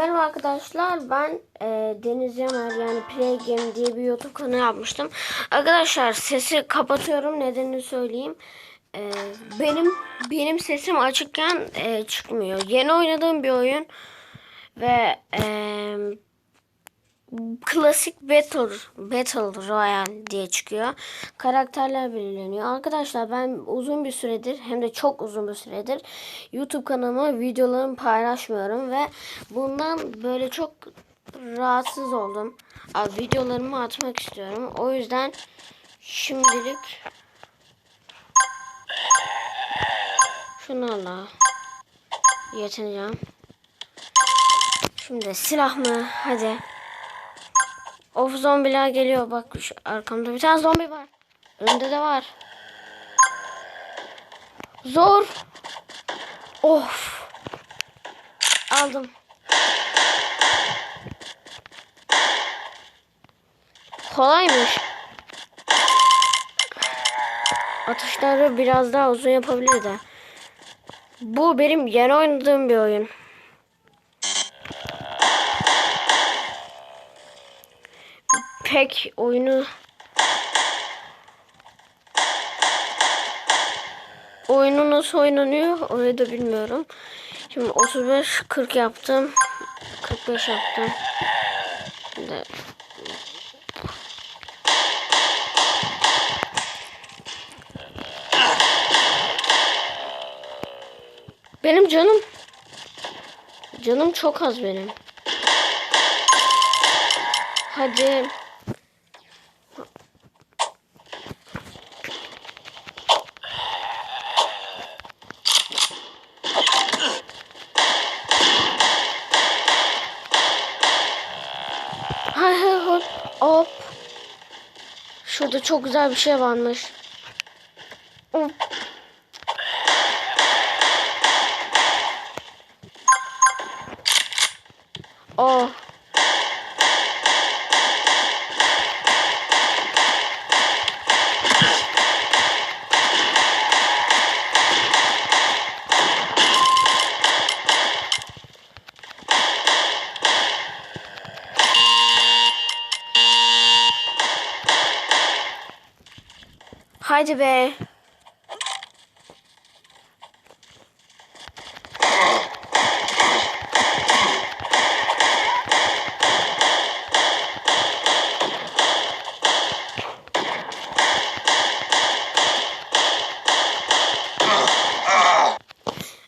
Merhaba arkadaşlar ben e, Deniz Yamer yani Play Game diye bir YouTube kanalı yapmıştım. Arkadaşlar sesi kapatıyorum nedenini söyleyeyim. E, benim benim sesim açıkken e, çıkmıyor. Yeni oynadığım bir oyun ve e, klasik Battle Battle Royale diye çıkıyor. Karakterler belirleniyor. Arkadaşlar ben uzun bir süredir hem de çok uzun bir süredir YouTube kanalıma videolarımı paylaşmıyorum ve bundan böyle çok rahatsız oldum. Abi videolarımı atmak istiyorum. O yüzden şimdilik şunlarla yetineceğim. Şimdi silah mı? Hadi. Of zombiler geliyor. Bak şu arkamda bir tane zombi var. Önümde de var. Zor. Of. Aldım. Kolaymış. Atışları biraz daha uzun yapabilir de. Bu benim yeni oynadığım bir oyun. Pek oyunu oyunu nasıl oynanıyor orayı da bilmiyorum. Şimdi 35 40 yaptım. 45 yaptım. Şimdi Benim canım canım çok az benim. Hadi. Hay hay hop. Hop. Şurada çok güzel bir şey varmış. Haydi be.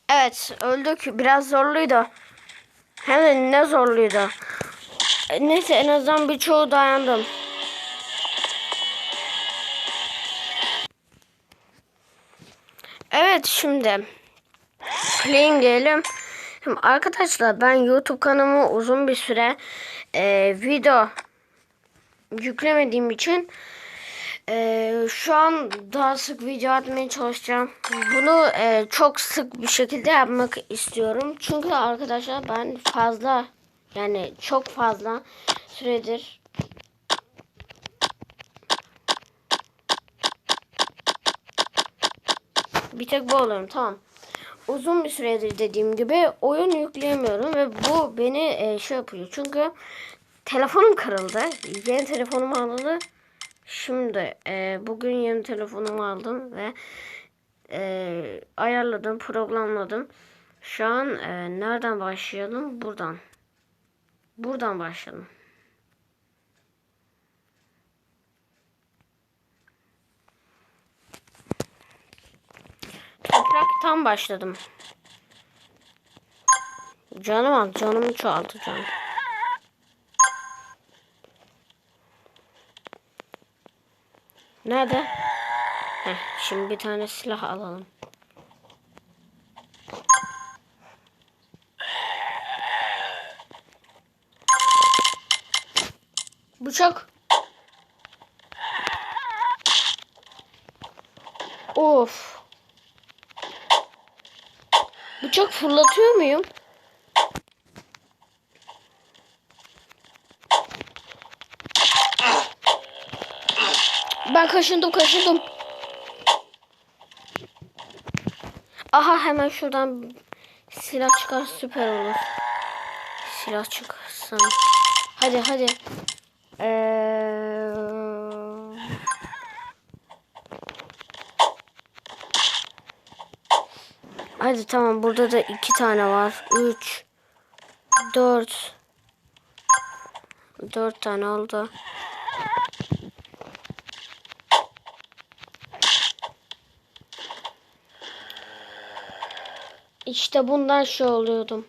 Evet öldük. Biraz zorluydu. Hem ne zorluydu. Neyse en azından birçoğu dayandım. Evet şimdi playing diyelim. Şimdi arkadaşlar ben YouTube kanalımı uzun bir süre e, video yüklemediğim için e, şu an daha sık video atmaya çalışacağım. Bunu e, çok sık bir şekilde yapmak istiyorum. Çünkü arkadaşlar ben fazla yani çok fazla süredir Bir tek bu alıyorum tamam. Uzun bir süredir dediğim gibi oyun yükleyemiyorum ve bu beni e, şey yapıyor. Çünkü telefonum kırıldı. Yeni telefonumu aldı. Şimdi e, bugün yeni telefonumu aldım ve e, ayarladım, programladım. Şu an e, nereden başlayalım? Buradan. Buradan başlayalım. Topraktan başladım. Canım al, canımı çoğaltacağım. Nerede? Heh, şimdi bir tane silah alalım. Bıçak. Of. Bıçak fırlatıyor muyum? Ben kaşındım kaşındım. Aha hemen şuradan silah çıkar süper olur. Silah çıksın. Hadi hadi. Ee... Hadi tamam burada da iki tane var. Üç. Dört. Dört tane oldu. İşte bundan şey oluyordum.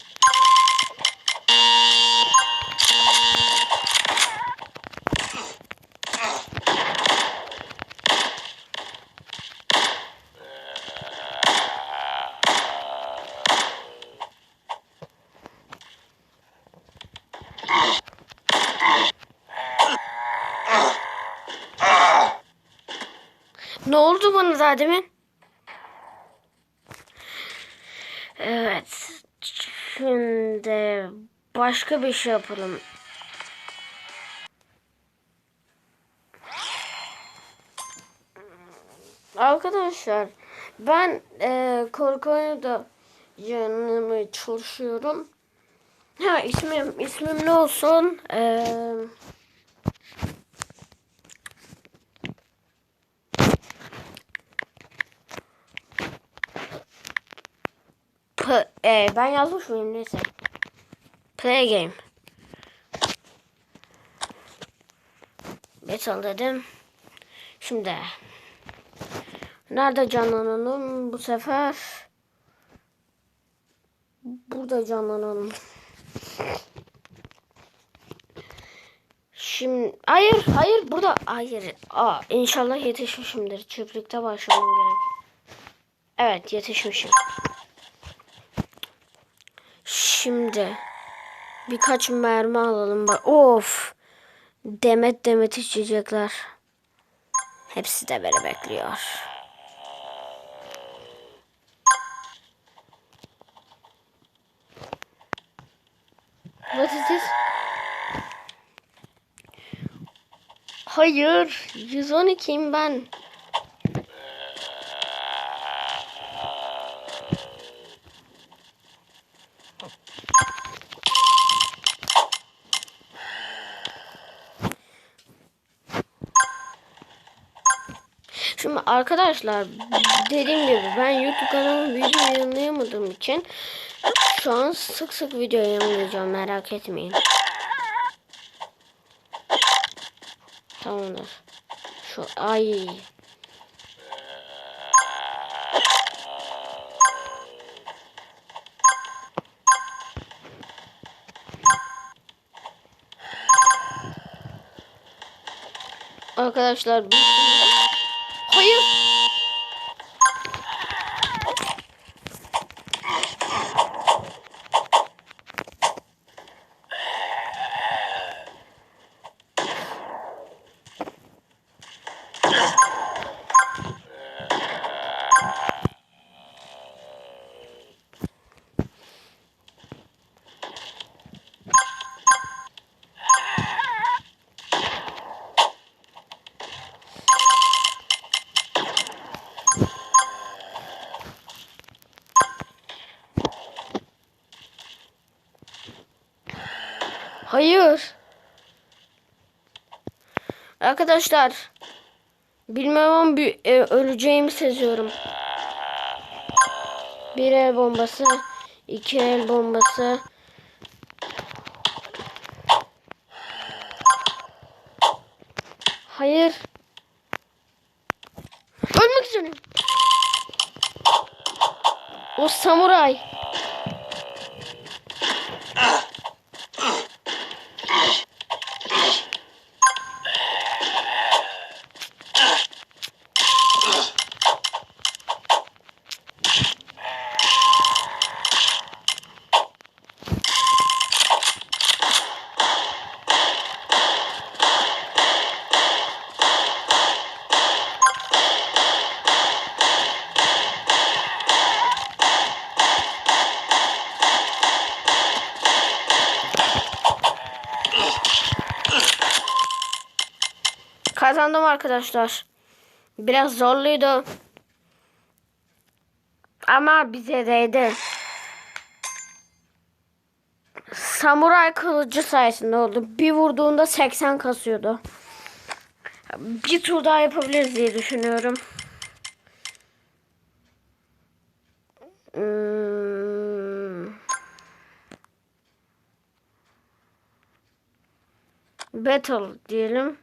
Bana daha demin? Evet. Şimdi başka bir şey yapalım. Arkadaşlar ben e, korku oyunu yanılmaya çalışıyorum. Ha ismim ismim ne olsun? Eee e, ben yazmış mıyım neyse. Play game. Metal dedim. Şimdi. Nerede canlanalım bu sefer? Burada canlanalım. Şimdi hayır hayır burada hayır. Aa inşallah yetişmişimdir. Çiftlikte başlamam gerek. Evet yetişmişim. Şimdi birkaç mermi alalım. Bak. Of. Demet demet içecekler. Hepsi de beni bekliyor. What is this? Hayır. 112'yim ben. Şimdi arkadaşlar dediğim gibi ben YouTube kanalımı video yayınlayamadığım için şu an sık sık video yayınlayacağım merak etmeyin. Tamamdır. Şu ay. Arkadaşlar bir... Hayır. Hayır. Arkadaşlar. Bilmem ama bir, e, öleceğimi seziyorum. Bir el bombası. iki el bombası. Hayır. Ölmek üzereyim. O samuray. Kazandım arkadaşlar. Biraz zorluydu. Ama bize değdi. samuray kılıcı sayesinde oldu. Bir vurduğunda 80 kasıyordu. Bir tur daha yapabiliriz diye düşünüyorum. Hmm. Battle diyelim.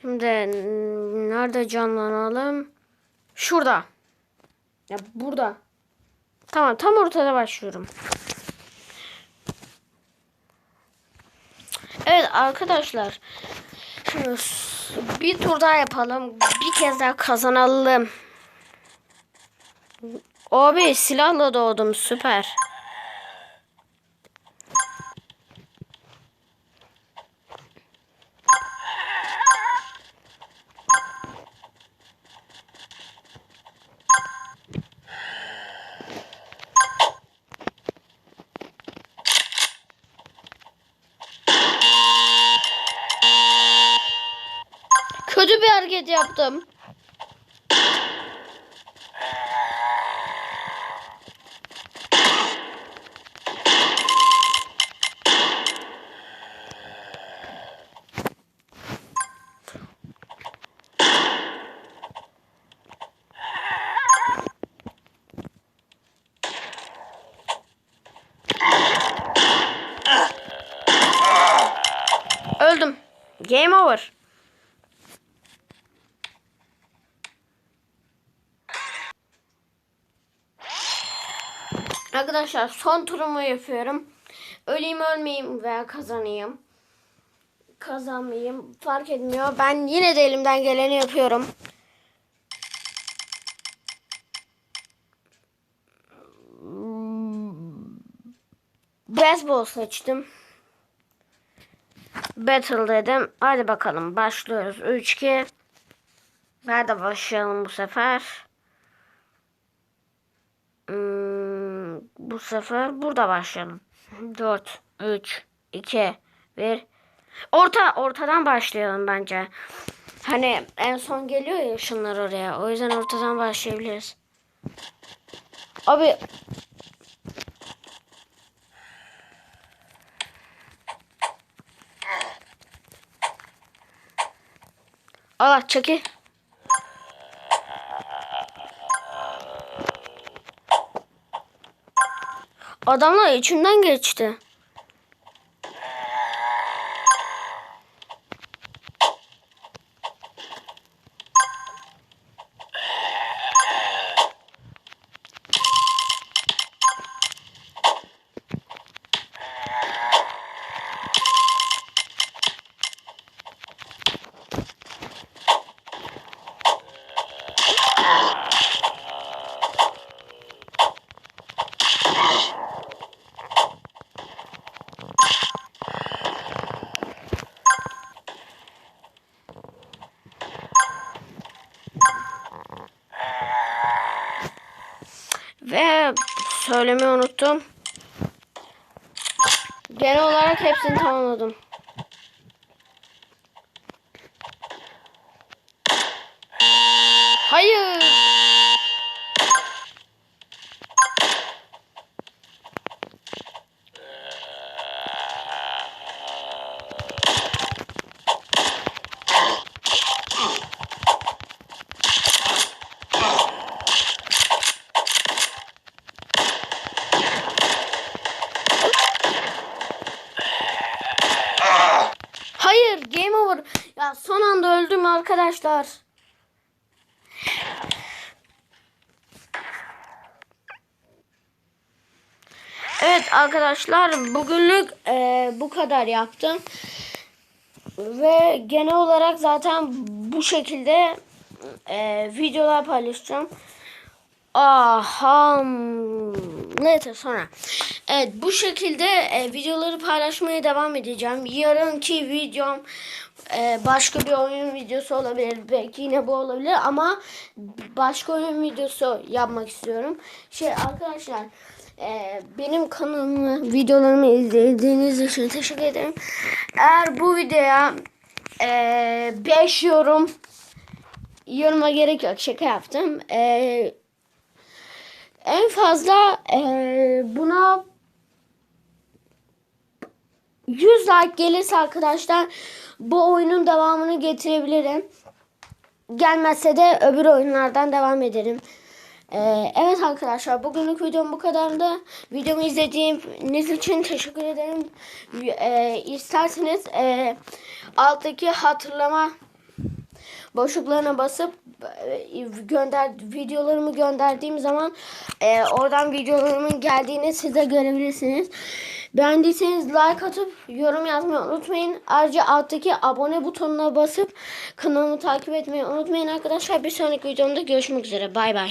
Şimdi nerede canlanalım? Şurada. Ya burada. Tamam tam ortada başlıyorum. Evet arkadaşlar. Şimdi bir tur daha yapalım. Bir kez daha kazanalım. Abi silahla doğdum süper. Yaptım. Arkadaşlar son turumu yapıyorum. Öleyim ölmeyeyim veya kazanayım. Kazanmayayım fark etmiyor. Ben yine de elimden geleni yapıyorum. Baseball seçtim. Battle dedim. Hadi bakalım başlıyoruz. 3 2 Nerede başlayalım bu sefer? Hmm, bu sefer burada başlayalım. 4 3 2 1 Orta ortadan başlayalım bence. Hani en son geliyor ya şunlar oraya. O yüzden ortadan başlayabiliriz. Abi Allah çeki. Adamlar içinden geçti. Ve söylemeyi unuttum. Genel olarak hepsini tamamladım. Hayır. Hayır, game over. Ya son anda öldüm arkadaşlar. Evet arkadaşlar bugünlük e, bu kadar yaptım. Ve genel olarak zaten bu şekilde e, videolar paylaşacağım. Aha. Neyse sonra. Evet bu şekilde e, videoları paylaşmaya devam edeceğim. Yarınki videom e, başka bir oyun videosu olabilir. Belki yine bu olabilir ama başka oyun videosu yapmak istiyorum. Şey arkadaşlar e, benim kanalımı videolarımı izlediğiniz için teşekkür ederim. Eğer bu videoya 5 yorum yoruma gerek yok şaka yaptım. E, en fazla eee, buna 100 like gelirse arkadaşlar bu oyunun devamını getirebilirim. Gelmezse de öbür oyunlardan devam ederim. Ee, evet arkadaşlar bugünlük videom bu kadardı. Videomu izlediğiniz için teşekkür ederim. Ee, isterseniz e, alttaki hatırlama boşluklarına basıp e, gönder videolarımı gönderdiğim zaman e, oradan videolarımın geldiğini siz de görebilirsiniz. Beğendiyseniz like atıp yorum yazmayı unutmayın. Ayrıca alttaki abone butonuna basıp kanalımı takip etmeyi unutmayın arkadaşlar. Bir sonraki videomda görüşmek üzere. Bay bay.